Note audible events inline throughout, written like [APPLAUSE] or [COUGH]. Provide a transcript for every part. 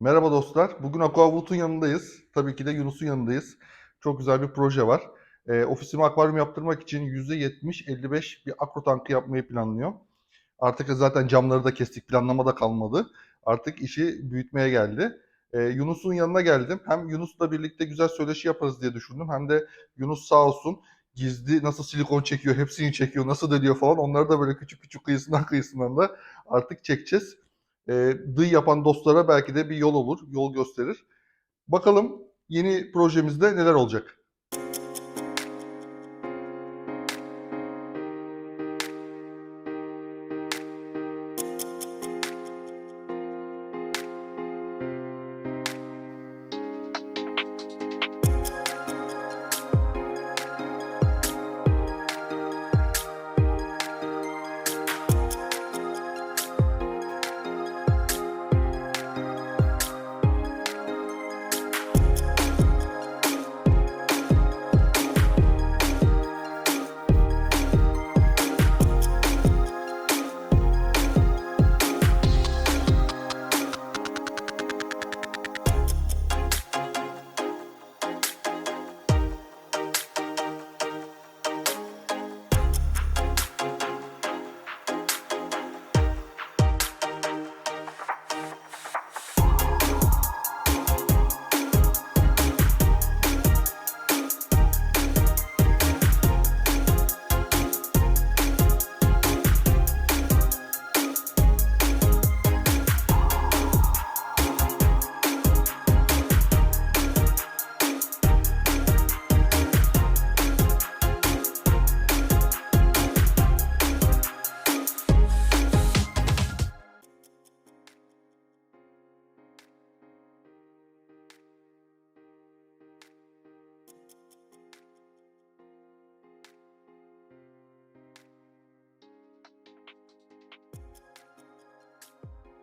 Merhaba dostlar. Bugün Aquavut'un yanındayız. Tabii ki de Yunus'un yanındayız. Çok güzel bir proje var. Ee, ofisime akvaryum yaptırmak için %70-55 bir akro tankı yapmayı planlıyor. Artık zaten camları da kestik. Planlama da kalmadı. Artık işi büyütmeye geldi. Ee, Yunus'un yanına geldim. Hem Yunus'la birlikte güzel söyleşi yaparız diye düşündüm. Hem de Yunus sağ olsun gizli nasıl silikon çekiyor, hepsini çekiyor, nasıl dönüyor falan. Onları da böyle küçük küçük kıyısından kıyısından da artık çekeceğiz e, dıy yapan dostlara belki de bir yol olur, yol gösterir. Bakalım yeni projemizde neler olacak?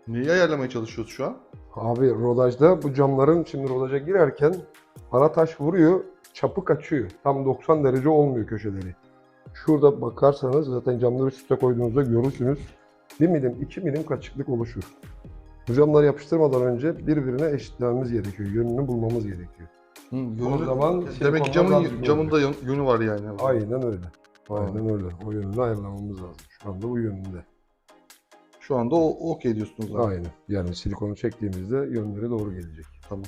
Neyi ayarlamaya çalışıyoruz şu an? Abi rodajda bu camların şimdi rodaja girerken ana taş vuruyor, çapı kaçıyor. Tam 90 derece olmuyor köşeleri. Şurada bakarsanız zaten camları üst üste koyduğunuzda görürsünüz. 1 milim, 2 milim kaçıklık oluşur. Bu camları yapıştırmadan önce birbirine eşitlememiz gerekiyor. Yönünü bulmamız gerekiyor. Hı, O zaman demek ki camın camın da yön- yönü var yani. Aynen öyle. Aynen öyle. O yönünü ayarlamamız lazım. Şu anda bu yönünde. Şu anda o okey diyorsunuz zaten. Aynen. Yani silikonu çektiğimizde yönleri doğru gelecek. Tamam.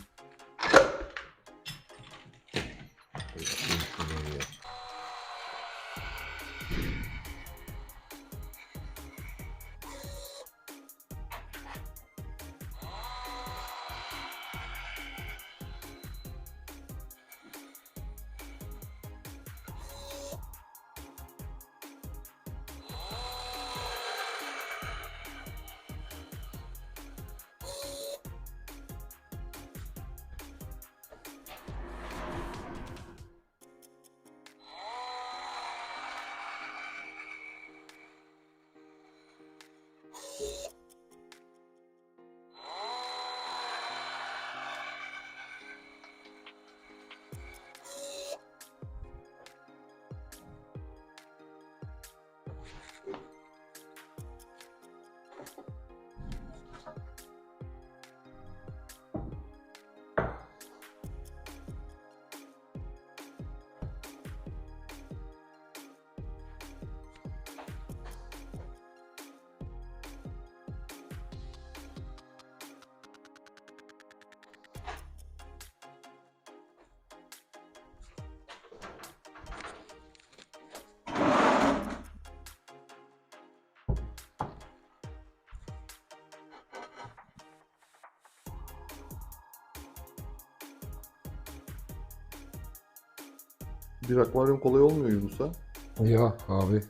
Bir akvaryum kolay olmuyor Yunus'a. Ya abi.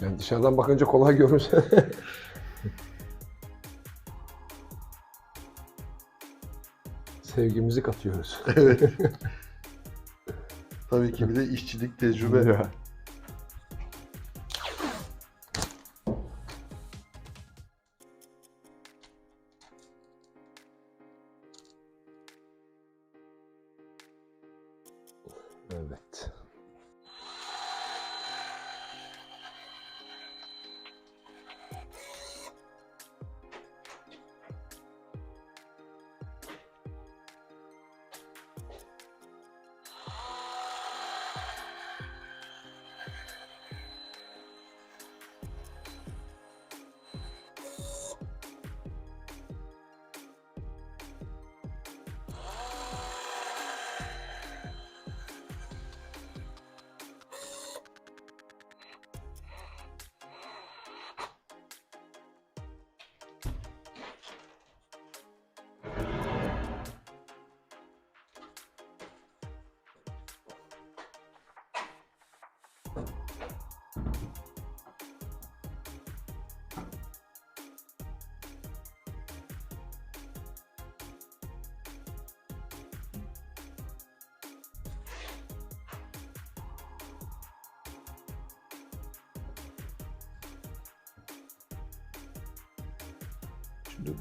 Yani dışarıdan bakınca kolay görünse. [LAUGHS] Sevgimizi katıyoruz. Evet. Tabii ki bir de işçilik, tecrübe. Ya. Evet.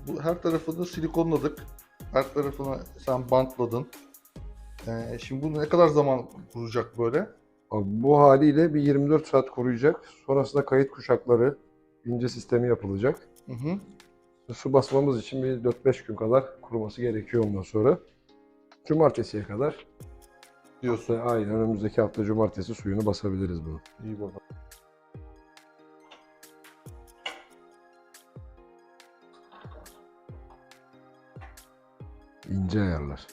Bu her tarafını silikonladık. Her tarafını sen bantladın. Ee, şimdi bu ne kadar zaman duracak böyle? Abi bu haliyle bir 24 saat koruyacak. Sonrasında kayıt kuşakları ince sistemi yapılacak. Hı hı. Su basmamız için bir 4-5 gün kadar kuruması gerekiyor ondan sonra. Cumartesiye kadar. Diyorsun. Aynen önümüzdeki hafta cumartesi suyunu basabiliriz bunu. İyi bakalım. İnce ayarlar.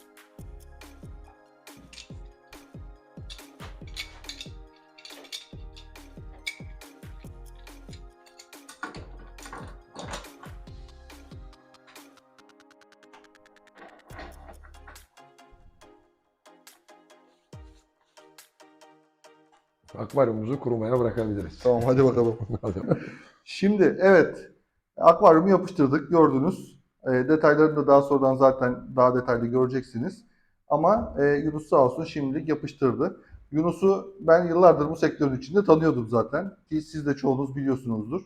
Akvaryumumuzu kurumaya bırakabiliriz. Tamam hadi bakalım. Şimdi evet akvaryumu yapıştırdık gördünüz. E, detaylarını da daha sonradan zaten daha detaylı göreceksiniz. Ama e, Yunus sağ olsun şimdilik yapıştırdı. Yunus'u ben yıllardır bu sektörün içinde tanıyordum zaten. Ki siz de çoğunuz biliyorsunuzdur.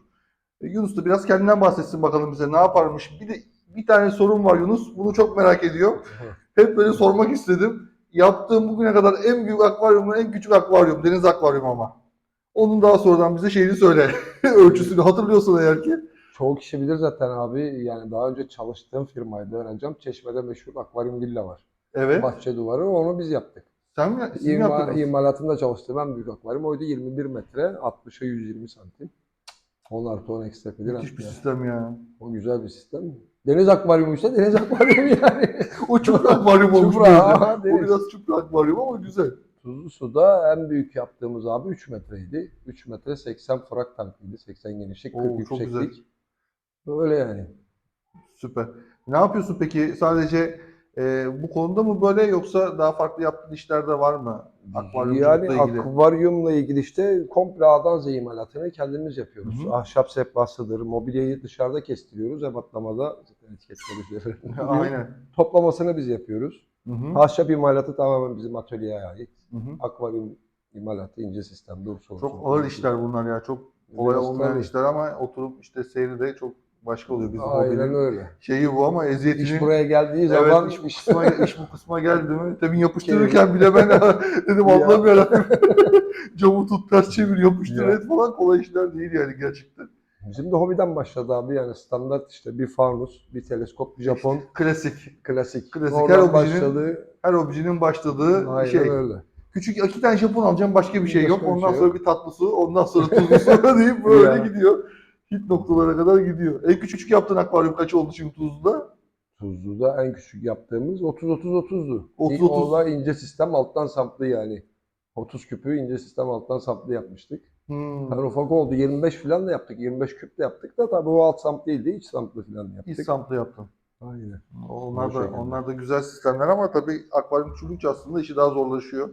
E, Yunus da biraz kendinden bahsetsin bakalım bize ne yaparmış. Bir de bir tane sorun var Yunus. Bunu çok merak ediyor. [LAUGHS] Hep böyle sormak istedim. Yaptığım bugüne kadar en büyük akvaryum, en küçük akvaryum, deniz akvaryumu ama. Onun daha sonradan bize şeyini söyle. [LAUGHS] Ölçüsünü hatırlıyorsan eğer ki. Çoğu kişi bilir zaten abi. Yani daha önce çalıştığım firmaydı öğrencim. Çeşme'de meşhur akvaryum villa var. Evet. Bahçe duvarı onu biz yaptık. Sen mi, siz mi İma, yaptınız? imalatında çalıştığım en büyük akvaryum oydu. 21 metre, 60'a 120 santim. 10 artı 10 eksi tepedir. Müthiş bir hatta. sistem ya. O güzel bir sistem. Deniz akvaryumu işte deniz akvaryumu yani. [LAUGHS] O çupra akvaryum olmuş. Çupra, aha, O deniz. biraz çupra akvaryum ama güzel. Tuzlu suda en büyük yaptığımız abi 3 metreydi. 3 metre 80 frak tankıydı. 80 genişlik, 40 Oo, çok yükseklik. Böyle yani. Süper. Ne yapıyorsun peki? Sadece e, bu konuda mı böyle yoksa daha farklı yaptığın işler de var mı? Akvaryumculukla Yani ilgili. akvaryumla ilgili işte komple A'dan Z'ye imalatını kendimiz yapıyoruz. Hı hı. Ahşap sehpasıdır, mobilyayı dışarıda kestiriyoruz. Ebatlamada zaten etiketleri üzerinde. [LAUGHS] Aynen. Toplamasını biz yapıyoruz. Hı hı. Ahşap imalatı tamamen bizim atölyeye ait. Hı hı. Akvaryum imalatı ince sistem, dur sol. Çok ağır işler bunlar ya. Çok kolay olmayan işler ama oturup işte seyri de çok başka oluyor bizim Aynen hobinin. öyle. Şeyi bu ama eziyetini... İş buraya geldiği Evet, zaman iş bu kısma, iş bu kısma geldi mi? Demin yapıştırırken bile ben [LAUGHS] dedim Ya. Yarabbim. [LAUGHS] Camı tut ters çevir yapıştır Ya. et falan kolay işler değil yani gerçekten. bizim de hobiden başladı abi yani standart işte bir fanus, bir teleskop, bir Japon Klasik. klasik. Klasik. Oradan Her objinin başladı. Her objinin başladığı Aynen şey. öyle. Küçük iki tane Japon alacağım başka bir şey yok. Başka bir Ondan şey sonra yok. bir tatlısı, ondan sonra tuzlusu [LAUGHS] deyip böyle Ya. gidiyor. Hit noktalara kadar gidiyor. En küçük yaptığın akvaryum kaç oldu şimdi Tuzlu'da? Tuzlu'da en küçük yaptığımız 30-30-30'du. 30-30. İlk Orada ince sistem alttan saplı yani. 30 küpü ince sistem alttan saplı yapmıştık. Hmm. Yani ufak oldu. 25 falan da yaptık. 25 küp de yaptık da tabii o alt samp değildi. iç samplı falan yaptık. İstanbul'da yaptım. Aynen. Onlar da, onlar da güzel sistemler ama tabii akvaryum çürükçe aslında işi daha zorlaşıyor.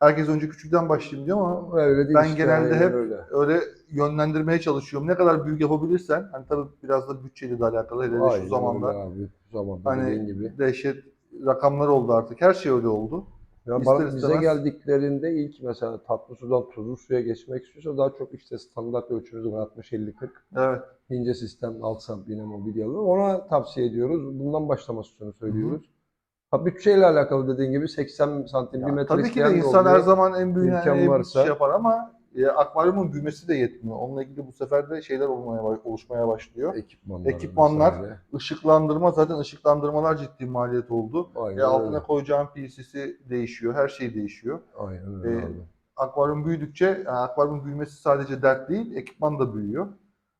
Herkes önce küçükten başlayayım diyor ama Öyle değil Ben işte, genelde hep- öyle. öyle yönlendirmeye çalışıyorum. Ne kadar büyük yapabilirsen, hani tabii biraz da bütçeyle de alakalı hele Aynen şu zamanda. abi. Şu zamanda Hani gibi. dehşet rakamlar oldu artık. Her şey öyle oldu. Ya ister bana, bize geldiklerinde ilk mesela tatlı sudan tuzlu suya geçmek istiyorsa daha çok işte standart ölçümüz var 60-50-40. Evet. ince sistem alt samp yine mobilyalı. Ona tavsiye ediyoruz. Bundan başlamasını söylüyoruz. Ha bütçeyle alakalı dediğin gibi 80 santim Ya bir metre tabii ki de insan oluyor. her zaman en büyüğüne İmkan en varsa. şey yapar ama e, akvaryumun büyümesi de yetmiyor. Onunla ilgili bu sefer de şeyler olmaya oluşmaya başlıyor. Ekipmanlar. Ekipmanlar. vesaire. Işıklandırma zaten ışıklandırmalar ciddi maliyet oldu. Aynen E, altına öyle. koyacağın PC'si değişiyor. Her şey değişiyor. Aynen öyle E, akvaryum büyüdükçe, yani akvaryum büyümesi sadece dert değil, ekipman da büyüyor.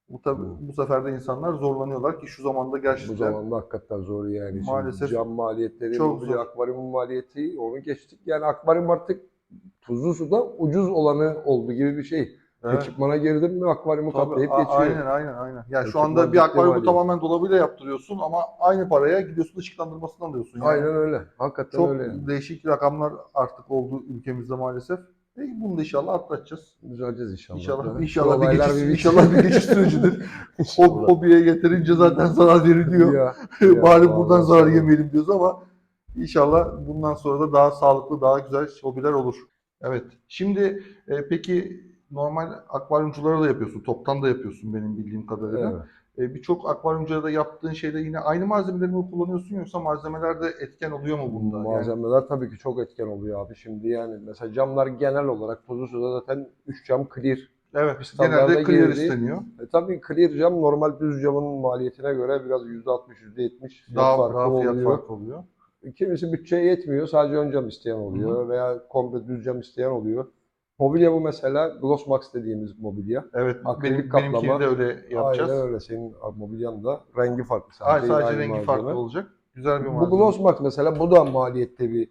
Bu tabii Hı. bu sefer de insanlar zorlanıyorlar ki şu zamanda Bu gerçekten zamanda hakikaten zor yani. Şimdi Maalesef cam maliyetleri, çok mobilya, zor. akvaryumun maliyeti onu geçtik. Yani akvaryum artık tuzlu suda ucuz olanı oldu gibi bir şey. Evet. Ekipmana girdin mi akvaryumu Tabii, kaplayıp a- geçiyor. Aynen aynen aynen. Yani şu Ekipman anda bir ciddi akvaryumu maliyet. tamamen dolabıyla yaptırıyorsun ama aynı paraya gidiyorsun ışıklandırmasını alıyorsun. Yani Aynen öyle. Hakikaten Çok öyle. değişik rakamlar artık oldu ülkemizde maalesef. E, bunu da inşallah atlatacağız. Düzeleceğiz inşallah. İnşallah da. inşallah bir geçiş, bitsin. inşallah bir geçiş [LAUGHS] sürecidir. Hob, hobiye yeterince zaten zarar veriliyor. Ya, [LAUGHS] ya, Bari vallahi buradan zarar yemeyelim diyoruz ama inşallah bundan sonra da daha sağlıklı, daha güzel hobiler olur. Evet. Şimdi e, peki normal akvaryumculara da yapıyorsun, toptan da yapıyorsun benim bildiğim kadarıyla. Evet. E, Birçok akvaryumcuda yaptığın şeyde yine aynı malzemeleri mi kullanıyorsun yoksa malzemeler de etken oluyor mu bunda? Yani- Malzemeler tabii ki çok etken oluyor abi. Şimdi yani mesela camlar genel olarak tuzlu suda zaten 3 cam clear. evet, standarda genelde clear girdi. isteniyor. E tabii clear cam normal düz camın maliyetine göre biraz %60, %70 fiyat Daha, farkı daha fiyat oluyor. farkı oluyor. Kimisi bütçeye yetmiyor. Sadece ön cam isteyen oluyor veya komple düz cam isteyen oluyor. Mobilya bu mesela Glossmax dediğimiz mobilya. Evet, Akrilik benim, kaplama. benimkini de öyle yapacağız. Aynen öyle. Senin mobilyan da rengi farklı Sadece, sadece. sadece rengi malzeme. farklı olacak. Güzel bir Bu malzeme. Glossmax mesela bu da maliyette bir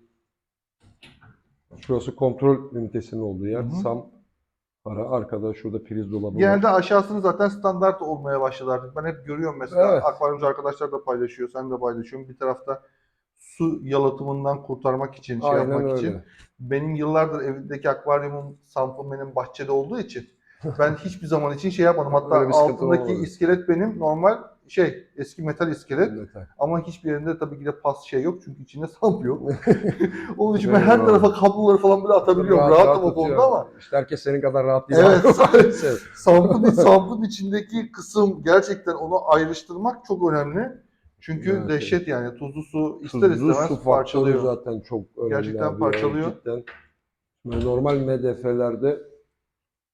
Şurası kontrol ünitesinin olduğu yer. Hı hı. Sam para. Arkada şurada priz dolabı var. Genelde aşağısını zaten standart olmaya başladı artık. Ben hep görüyorum mesela Evet. akvaryumcu arkadaşlar da paylaşıyor, sen de paylaşıyorsun. Bir tarafta su yalıtımından kurtarmak için, şey Aynen yapmak öyle. için. Benim yıllardır evimdeki akvaryumum sampım benim bahçede olduğu için ben [LAUGHS] hiçbir zaman için şey yapmadım. Hatta Öyle bir sıkıntı altındaki olmadı. iskelet benim normal şey eski metal iskelet Metal. ama hiçbir yerinde tabii ki de pas şey yok çünkü içinde samp yok. [LAUGHS] Onun için ben her tarafa kabloları falan bile atabiliyorum. Rahat- Rahatım rahat o konuda tutuyor. ama İşte herkes senin kadar rahat değil. Evet. [LAUGHS] maalesef. sampın, sampın içindeki kısım gerçekten onu ayrıştırmak çok önemli. Çünkü Evet, dehşet yani tuzlu su ister Tuzlu istemez su parçalıyor. zaten çok önemli Gerçekten abi parçalıyor. Cidden. Böyle normal MDF'lerde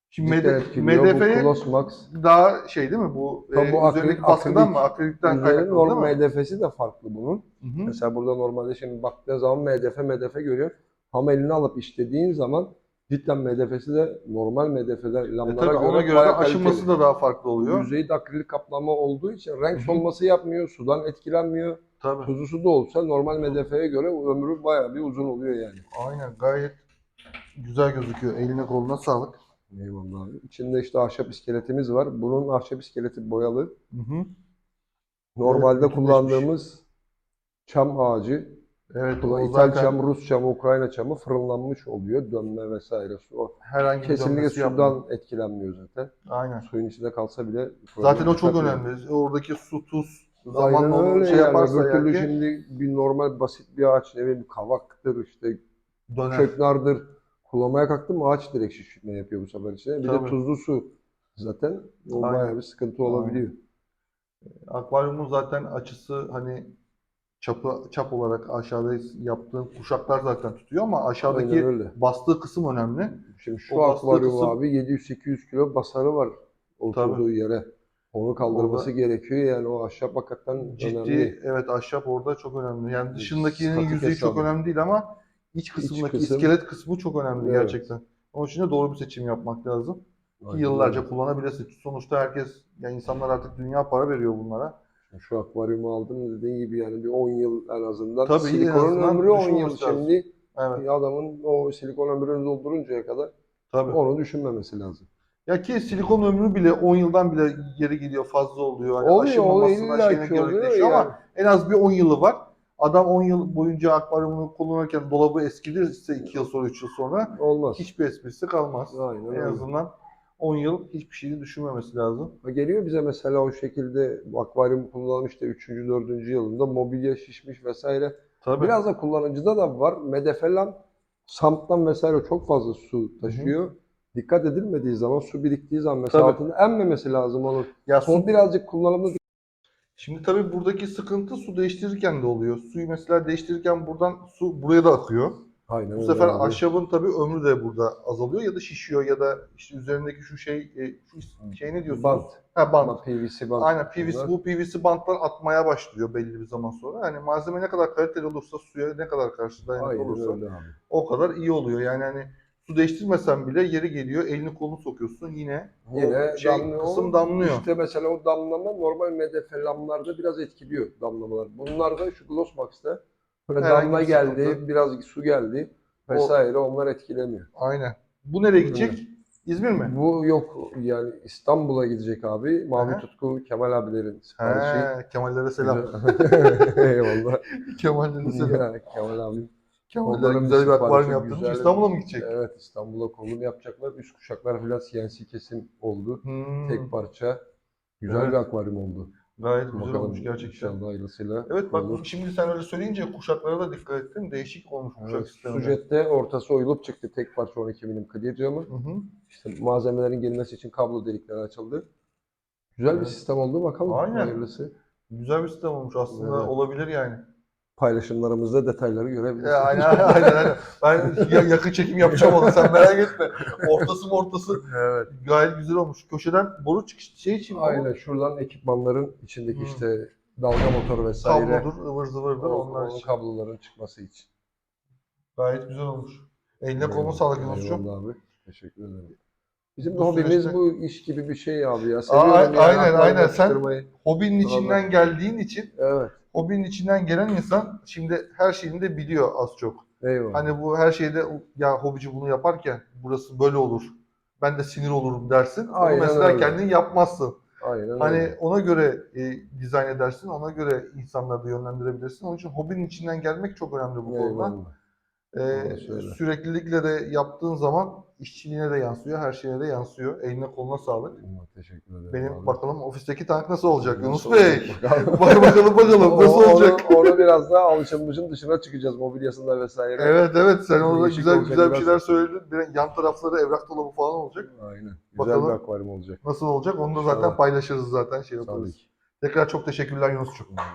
Şimdi cidden MD, etkiliyor. Bu MDF'ye Glossmax daha şey değil mi bu? Tabii e, bu akrilik- üzerindeki baskıdan akrilik mı? Akrilikten kaynaklı normal? MDF'si de farklı bunun. Hı hı. Mesela burada normalde şimdi baktığın zaman MDF MDF görüyor. Ama elini alıp işlediğin zaman cidden MDF'si de normal MDF'ler E lambalara tabii göre ona göre aşınması da daha farklı oluyor. Yüzeyi de akrilik kaplama olduğu için renk solması yapmıyor, sudan etkilenmiyor. Tabii. Tuzlu su da olsa normal MDF'ye göre ömrü bayağı bir uzun oluyor yani. Aynen gayet güzel gözüküyor. Eline koluna sağlık. Eyvallah abi. İçinde işte ahşap iskeletimiz var. Bunun ahşap iskeleti boyalı. Hı hı. Normalde bütünleşmiş. kullandığımız çam ağacı, Evet o İthal zaten çam, Rus çamı, Ukrayna çamı fırınlanmış oluyor. Dönme vesaire. O herhangi bir kesinlikle sudan yapmıyor. etkilenmiyor zaten. Aynen. Suyun içinde kalsa bile Zaten o çok önemli. Oradaki su, tuz, Aynen zamanla onu öyle şey yani. yaparsa Öbür türlü şimdi bir normal basit bir ağaç ne bileyim kavaktır işte döner. köknardır. Kullanmaya kalktım ağaç direkt şişirtme yapıyor bu sefer içine. Bir Tabii. de tuzlu su zaten o Aynen. bayağı bir sıkıntı olabiliyor. Akvaryumun zaten açısı hani çapı çap olarak aşağıda yaptığın kuşaklar zaten tutuyor ama Aynen aşağıdaki öyle. bastığı kısım önemli. Şimdi şu o bastığı akvaryum kısım- abi 700-800 kilo basarı var oturduğu yere. Onu kaldırması Orada- gerekiyor yani o ahşap hakikaten Ciddi önemli. evet ahşap orada çok önemli. Yani dışındakinin Statik yüzeyi çok hesabı. önemli değil ama iç kısımdaki kısım- iskelet kısmı çok önemli Evet. gerçekten. Onun için de doğru bir seçim yapmak lazım. Ki Aynen yıllarca öyle. kullanabilirsin. Sonuçta herkes, yani insanlar artık dünya para veriyor bunlara. Şu akvaryumu aldım dediğin gibi yani bir 10 yıl en azından. Tabii, en Silikonun azından ömrü 10 yıl lazım. şimdi. Evet, adamın o silikon ömrünü dolduruncaya kadar tabii. onu düşünmemesi lazım. Ya ki silikon ömrü bile 10 yıldan bile geri gidiyor, fazla oluyor. Hani oluyor, oluyor illa ki oluyor yani. ama en az bir 10 yılı var. Adam 10 yıl boyunca akvaryumunu kullanırken dolabı eskilirse 2 yıl sonra, 3 yıl sonra Olmaz. hiçbir esprisi kalmaz. Aynen En öyle. azından 10 yıl hiçbir şeyi düşünmemesi lazım. Geliyor bize mesela o şekilde akvaryum kullanmış da 3. 4. yılında mobilya şişmiş vesaire. Tabii. Biraz da kullanıcıda da var. Medefelan, Samp'tan vesaire çok fazla su taşıyor. Dikkat edilmediği zaman su biriktiği zaman mesela Tabii. altında emmemesi lazım onun. ya su Son birazcık kullanımda Şimdi tabii buradaki sıkıntı su değiştirirken de oluyor. Suyu mesela değiştirirken buradan su buraya da akıyor. Aynen Bu öyle sefer abi. ahşabın tabii ömrü de burada azalıyor ya da şişiyor ya da işte üzerindeki şu şey e, şu şey ne diyorsunuz? Bant. Ha bant. Ama PVC bant. Aynen PVC bu PVC bantlar atmaya başlıyor belli bir zaman sonra. Yani malzeme ne kadar kaliteli olursa suya ne kadar karşı dayanıklı Aynen olursa öyle abi. o kadar iyi oluyor. Yani hani su değiştirmesen bile yeri geliyor elini kolunu sokuyorsun yine, Yine o şey damlıyor. kısım damlıyor. İşte mesela o damlama normal MDF lamlarda biraz etkiliyor damlamalar. Bunlar da şu Glossmax'ta böyle Herhangi damla bir geldi, sıkıntı. biraz su geldi vesaire onlar etkilemiyor. Aynen. Bu nereye gidecek? İzmir mi? Bu yok yani İstanbul'a gidecek abi. Mavi Aha. Tutku Kemal abilerin siparişi. He, Kemallere selam. [LAUGHS] Eyvallah. Kemallere selam. Ya, Kemal abim. Kemallere Onların güzel bir siparişi akvaryum yaptırmış. güzel. İstanbul'a mı gidecek? Evet İstanbul'a konum yapacaklar. Üst kuşaklar falan CNC kesim oldu. Hmm, Tek parça. Güzel Evet. bir akvaryum oldu. Gayet güzel Bakalım olmuş gerçekten. İnşallah hayırlısıyla. Evet bak olur. şimdi sen öyle söyleyince kuşaklara da dikkat ettim. Değişik olmuş kuşak Evet, sistemi. Sujette ortası oyulup çıktı. Tek parça 12 milim clear camı. Hı hı. İşte malzemelerin gelmesi için kablo delikleri açıldı. Güzel bir Evet. sistem oldu bakalım. Aynen. Hayırlısı. Güzel bir sistem olmuş aslında. Evet. Olabilir yani. Paylaşımlarımızda detayları görebilirsiniz. Ya, aynen, aynen, aynen. [LAUGHS] Ben ya- yakın çekim yapacağım onu sen merak etme. Ortası ortası evet. gayet güzel olmuş. Köşeden boru çıkış şey için mi? Aynen şuradan ekipmanların içindeki Hı. işte dalga motoru vesaire. Kablodur, ıvır zıvırdır onlar için. kabloların çıkması için. Gayet güzel olmuş. Eline koluna sağlık Yunus'cum. Abi. Teşekkür ederim. Bizim de Bu hobimiz süreçte- bu iş gibi bir şey abi ya. Seviyorum Aa, yani aynen, aynen. Sen-. Hobinin içinden geldiğin için, Evet. Hobinin içinden gelen insan şimdi her şeyini de biliyor az çok. Eyvallah. Hani bu her şeyde ya hobici bunu yaparken burası böyle olur. Ben de sinir olurum dersin. Aynen mesela öyle. kendin yapmazsın. Aynen Hani öyle. ona göre e, dizayn edersin, ona göre insanları da yönlendirebilirsin. Onun için hobinin içinden gelmek çok önemli bu konuda. E, söyle. süreklilikle de yaptığın zaman işçiliğine de yansıyor, her şeye de yansıyor. Eline koluna sağlık. Teşekkür ederim. Benim abi. bakalım ofisteki tank nasıl olacak Yunus Nasıl Bey? bakalım. Bak bakalım bakalım [LAUGHS] nasıl olacak? Onu, onu biraz daha alışılmışın dışına çıkacağız mobilyasında vesaire. Evet evet sen orada Değişik güzel güzel bir biraz. şeyler söyledin. Bir de yan tarafları evrak dolabı falan olacak. Aynen. Güzel Bakalım. bir akvaryum olacak. Nasıl olacak onu da zaten paylaşırız zaten şey yaparız. Tekrar çok teşekkürler Yunus'cum.